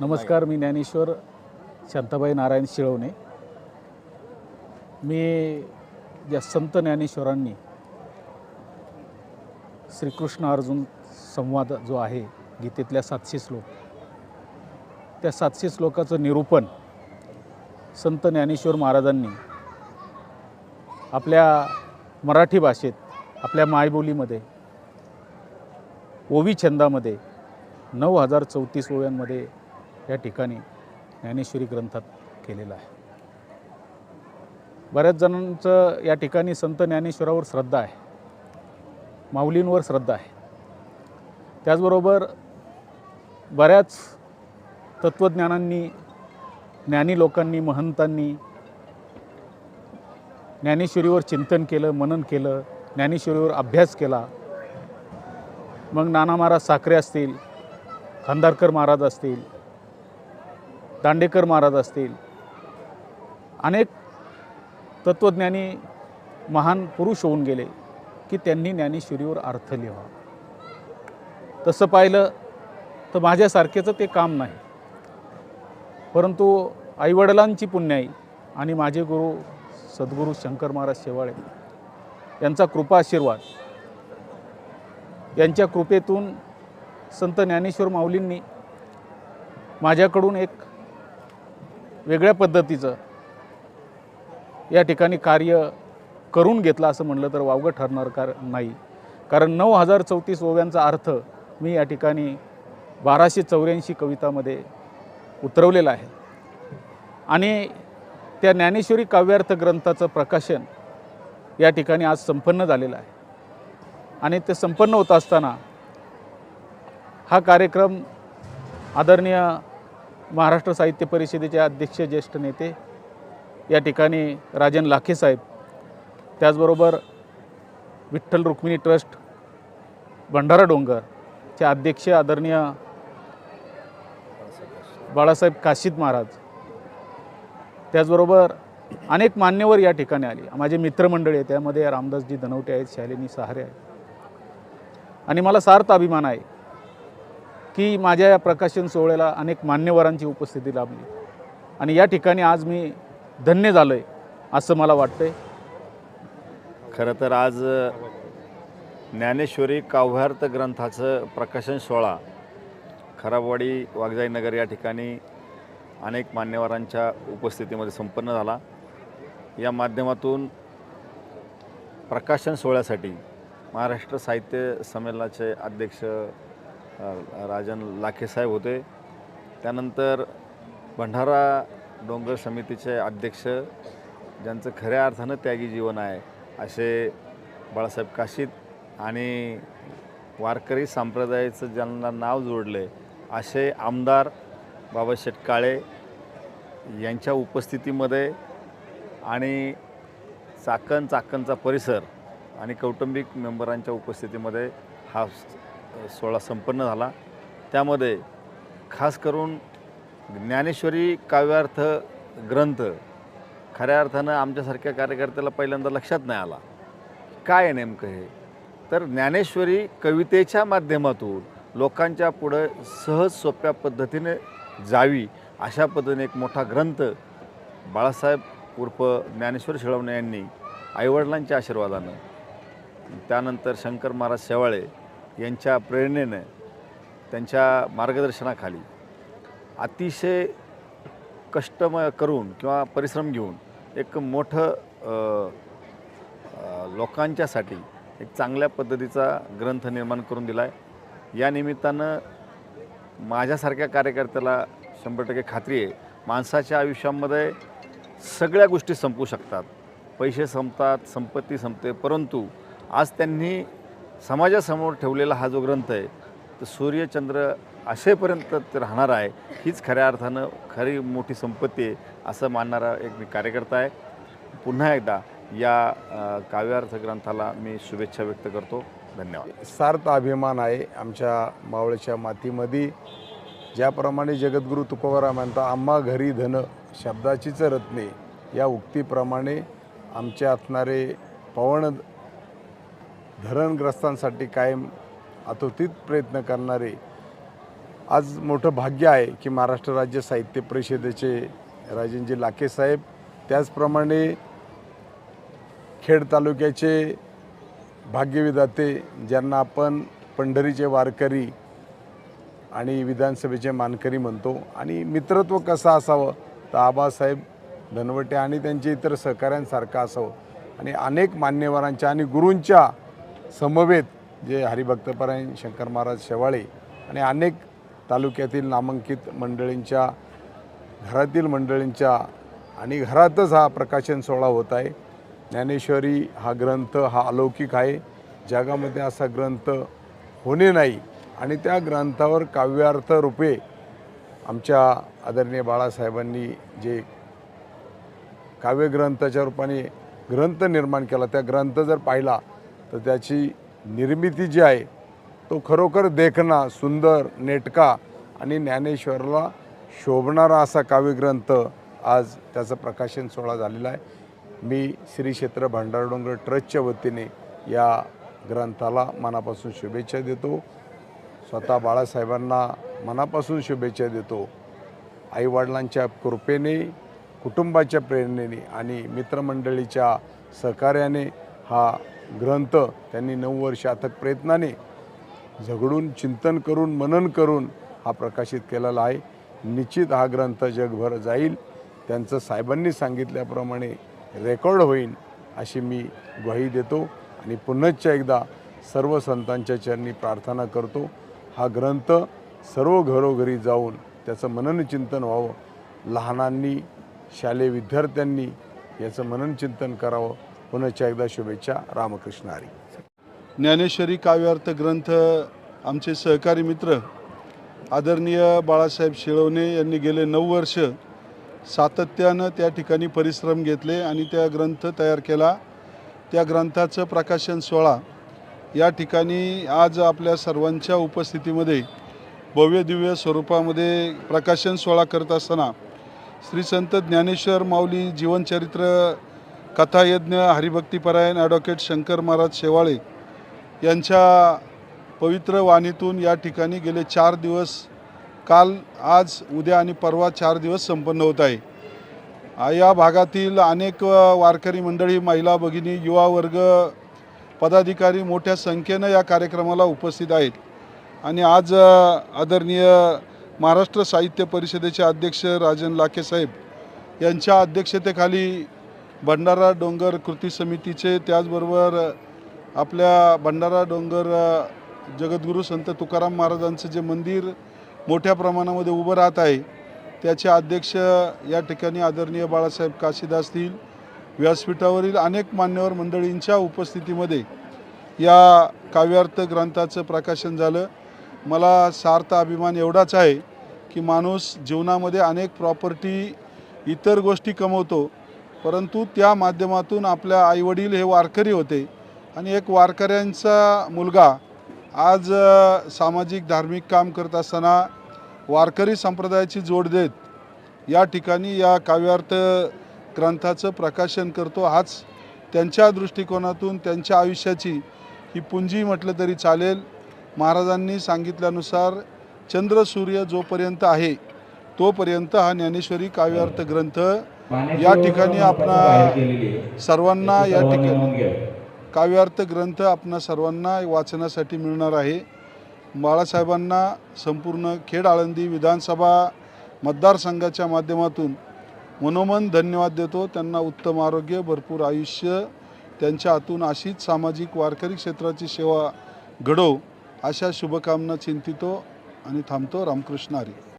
नमस्कार मी ज्ञानेश्वर शांताबाई नारायण शिळवणे. मी या संत ज्ञानेश्वरांनी श्रीकृष्ण अर्जुन संवाद जो आहे गीतेतल्या सातशे श्लोक त्या सातशे श्लोकाचं निरूपण संत ज्ञानेश्वर महाराजांनी आपल्या मराठी भाषेत आपल्या मायबोलीमध्ये ओवी छंदामध्ये नऊ हजार चौतीस ओव्यांमध्ये या ठिकाणी ज्ञानेश्वरी ग्रंथात केलेलं आहे. बऱ्याच जणांचं या ठिकाणी संत ज्ञानेश्वरावर श्रद्धा आहे. माऊलींवर श्रद्धा आहे. त्याचबरोबर बऱ्याच तत्त्वज्ञानांनी ज्ञानी लोकांनी महंतांनी ज्ञानेश्वरीवर चिंतन केलं मनन केलं ज्ञानेश्वरीवर अभ्यास केला. मग नाना महाराज साखरे असतील खांदारकर महाराज असतील दांडेकर महाराज असतील. अनेक तत्त्वज्ञानी महान पुरुष होऊन गेले की त्यांनी ज्ञानेश्वरीवर अर्थ लिहा तसं पाहिलं तर माझ्यासारखेचं ते काम नाही. परंतु आईवडिलांची पुण्याई आणि माझे गुरु सद्गुरू शंकर महाराज शेवाळे यांचा कृपा आशीर्वाद यांच्या कृपेतून संत ज्ञानेश्वर माऊलींनी माझ्याकडून एक वेगळ्या पद्धतीचं या ठिकाणी कार्य करून घेतलं असं म्हणलं तर वावगं ठरणार कार नाही. कारण नऊ हजार चौतीस ओव्यांचा अर्थ मी या ठिकाणी बाराशे चौऱ्याऐंशी कवितामध्ये उतरवलेला आहे. आणि त्या ज्ञानेश्वरी काव्यार्थ ग्रंथाचं प्रकाशन या ठिकाणी आज संपन्न झालेलं आहे. आणि ते संपन्न होत असताना हा कार्यक्रम आदरणीय महाराष्ट्र साहित्य परिषदेचे अध्यक्ष ज्येष्ठ नेते या ठिकाणी राजन लाखे साहेब. त्याचबरोबर विठ्ठल रुक्मिणी ट्रस्ट भंडारा डोंगरचे अध्यक्ष आदरणीय बाळासाहेब काशीद महाराज. त्याचबरोबर अनेक मान्यवर या ठिकाणी आले. माझे मित्रमंडळी आहे त्यामध्ये रामदासजी धनवटे आहेत शालिनी सहारे आहेत. आणि मला सार्थ अभिमान आहे की माझ्या या प्रकाशन सोहळ्याला अनेक मान्यवरांची उपस्थिती लाभली. आणि या ठिकाणी आज मी धन्य झालो आहे असं मला वाटतंय. खरं तर आज ज्ञानेश्वरी काव्यार्थ ग्रंथाचं प्रकाशन सोहळा खराबवाडी वाघजाईनगर या ठिकाणी अनेक मान्यवरांच्या उपस्थितीमध्ये संपन्न झाला. या माध्यमातून प्रकाशन सोहळ्यासाठी महाराष्ट्र साहित्य संमेलनाचे अध्यक्ष राजन लाखेसाहेब होते. त्यानंतर भंडारा डोंगर समितीचे अध्यक्ष ज्यांचं खऱ्या अर्थानं त्यागी जीवन आहे असे बाळासाहेब काशीद आणि वारकरी संप्रदायाचं ज्यांना नाव जोडले असे आमदार बाबा शेटकाळे यांच्या उपस्थितीमध्ये आणि चाकण चाकणचा परिसर आणि कौटुंबिक मेंबरांच्या उपस्थितीमध्ये हा सोहळा संपन्न झाला. त्यामध्ये खास करून ज्ञानेश्वरी काव्यार्थ ग्रंथ खऱ्या अर्थानं आमच्यासारख्या कार्यकर्त्याला पहिल्यांदा लक्षात नाही आला. काय नेमकं हे? तर ज्ञानेश्वरी कवितेच्या माध्यमातून लोकांच्या पुढं सहज सोप्या पद्धतीने जावी अशा पद्धतीने एक मोठा ग्रंथ बाळासाहेब उर्फ ज्ञानेश्वर शिळवणे यांनी आईवडिलांच्या आशीर्वादानं त्यानंतर शंकर महाराज शेवाळे यांच्या प्रेरणेनं त्यांच्या मार्गदर्शनाखाली अतिशय कष्टम करून किंवा परिश्रम घेऊन एक मोठं लोकांच्यासाठी एक चांगल्या पद्धतीचा ग्रंथ निर्माण करून दिला आहे या निमित्तानं माझ्यासारख्या कार्यकर्त्याला शंभर टक्के खात्री आहे माणसाच्या आयुष्यामध्ये सगळ्या गोष्टी संपू शकतात. पैसे संपतात संपत्ती संपते परंतु आज त्यांनी समाजासमोर ठेवलेला हा जो ग्रंथ आहे तर सूर्यचंद्र असेपर्यंत ते राहणार आहे हीच खऱ्या अर्थानं खरी मोठी संपत्ती आहे असं मानणारा एक मी कार्यकर्ता आहे. पुन्हा एकदा या काव्यार्थ ग्रंथाला मी शुभेच्छा व्यक्त करतो. धन्यवाद. सार्थ अभिमान आहे आमच्या मावळच्या मातीमध्ये. ज्याप्रमाणे जगद्गुरू तुकोबाराम म्हणता आम्हा घरी धन शब्दाचीच रत्ने या उक्तीप्रमाणे आमच्या असणारे पवन धरणग्रस्तांसाठी कायम अतोतीत प्रयत्न करणारे आज मोठं भाग्य आहे की महाराष्ट्र राज्य साहित्य परिषदेचे राजेंजी लाखे साहेब त्याचप्रमाणे खेड तालुक्याचे भाग्यविधाते ज्यांना आपण पंढरीचे वारकरी आणि विधानसभेचे मानकरी म्हणतो. आणि मित्रत्व कसं असावं? तर आबासाहेब धनवटे आणि त्यांचे इतर सहकाऱ्यांसारखं असावं. आणि अनेक मान्यवरांच्या आणि गुरूंच्या समवेत जे हरिभक्तपरायण शंकर महाराज शेवाळे आणि अनेक तालुक्यातील नामांकित मंडळींच्या घरातील मंडळींच्या आणि घरातच हा प्रकाशन सोहळा होत आहे. ज्ञानेश्वरी हा ग्रंथ हा अलौकिक आहे. जगामध्ये असा ग्रंथ होणे नाही आणि त्या ग्रंथावर काव्यार्थ रूपे आमच्या आदरणीय बाळासाहेबांनी जे काव्यग्रंथाच्या रूपाने ग्रंथ निर्माण केला त्या ग्रंथ जर पाहिला तर त्याची निर्मिती जी आहे तो खरोखर देखणा सुंदर नेटका आणि ज्ञानेश्वरला शोभणारा असा काव्यग्रंथ आज त्याचं प्रकाशन सोहळा झालेला आहे. मी श्री क्षेत्र भंडारडोंगर ट्रस्टच्या वतीने या ग्रंथाला मनापासून शुभेच्छा देतो. स्वतः बाळासाहेबांना मनापासून शुभेच्छा देतो. आईवडिलांच्या कृपेने कुटुंबाच्या प्रेरणेने आणि मित्रमंडळीच्या सहकार्याने हा ग्रंथ त्यांनी नऊ वर्ष अथक प्रयत्नाने झगडून चिंतन करून मनन करून हा प्रकाशित केलेला आहे. निश्चित हा ग्रंथ जगभर जाईल. त्यांचं साहेबांनी सांगितल्याप्रमाणे रेकॉर्ड होईल अशी मी ग्वाही देतो आणि पुनश्च एकदा सर्व संतांच्या चरणी प्रार्थना करतो. हा ग्रंथ सर्व घरोघरी जाऊन त्याचं मनन चिंतन व्हावं. लहानांनी शालेय विद्यार्थ्यांनी याचं मनन चिंतन करावं. पुन्हा एकदा शुभेच्छा रामकृष्ण हरी. ज्ञानेश्वरी काव्यार्थ ग्रंथ आमचे सहकारी मित्र आदरणीय बाळासाहेब शिळवणे यांनी गेले नऊ वर्ष सातत्यानं त्या ठिकाणी परिश्रम घेतले आणि त्या ग्रंथ तयार केला. त्या ग्रंथाचं प्रकाशन सोहळा या ठिकाणी आज आपल्या सर्वांच्या उपस्थितीमध्ये भव्य दिव्य स्वरूपामध्ये प्रकाशन सोहळा करत असताना श्री संत ज्ञानेश्वर माऊली जीवनचरित्र कथायज्ञ हरिभक्तीपरायण ॲडव्होकेट शंकर महाराज शेवाळे यांच्या पवित्र वाणीतून या ठिकाणी गेले चार दिवस. काल आज उद्या आणि परवा चार दिवस संपन्न होत आहे. या भागातील अनेक वारकरी मंडळी महिला भगिनी युवा वर्ग पदाधिकारी मोठ्या संख्येनं या कार्यक्रमाला उपस्थित आहेत. आणि आज आदरणीय महाराष्ट्र साहित्य परिषदेचे अध्यक्ष राजन लाखे साहेब यांच्या अध्यक्षतेखाली भंडारा डोंगर कृती समितीचे त्याचबरोबर आपल्या भंडारा डोंगर जगद्गुरू संत तुकाराम महाराजांचं जे मंदिर मोठ्या प्रमाणामध्ये उभं राहत आहे त्याचे अध्यक्ष या ठिकाणी आदरणीय बाळासाहेब काशीदास असतील व्यासपीठावरील अनेक मान्यवर मंडळींच्या उपस्थितीमध्ये या काव्यार्थ ग्रंथाचं प्रकाशन झालं. मला सार्थ अभिमान एवढाच आहे की माणूस जीवनामध्ये अनेक प्रॉपर्टी इतर गोष्टी कमवतो परंतु त्या माध्यमातून आपल्या आईवडील हे वारकरी होते. आणि एक वारकऱ्यांचा मुलगा आज सामाजिक धार्मिक काम करत असताना वारकरी संप्रदायाची जोड देत या ठिकाणी या काव्यार्थ ग्रंथाचं प्रकाशन करतो. हाच त्यांच्या दृष्टिकोनातून त्यांच्या आयुष्याची ही पुंजी म्हटलं तरी चालेल. महाराजांनी सांगितल्यानुसार चंद्र सूर्य जोपर्यंत आहे तोपर्यंत हा ज्ञानेश्वरी काव्यार्थ ग्रंथ या ठिकाणी आपणा सर्वांना या ठिकाणी काव्यार्थ ग्रंथ आपणा सर्वांना वाचण्यासाठी मिळणार आहे. बाळासाहेबांना संपूर्ण खेड आळंदी विधानसभा मतदारसंघाच्या माध्यमातून मनोमन धन्यवाद देतो. त्यांना उत्तम आरोग्य भरपूर आयुष्य त्यांच्या हातून अशीच सामाजिक वारकरी क्षेत्राची सेवा घडो अशा शुभकामना चिंतितो आणि थांबतो रामकृष्ण हरी.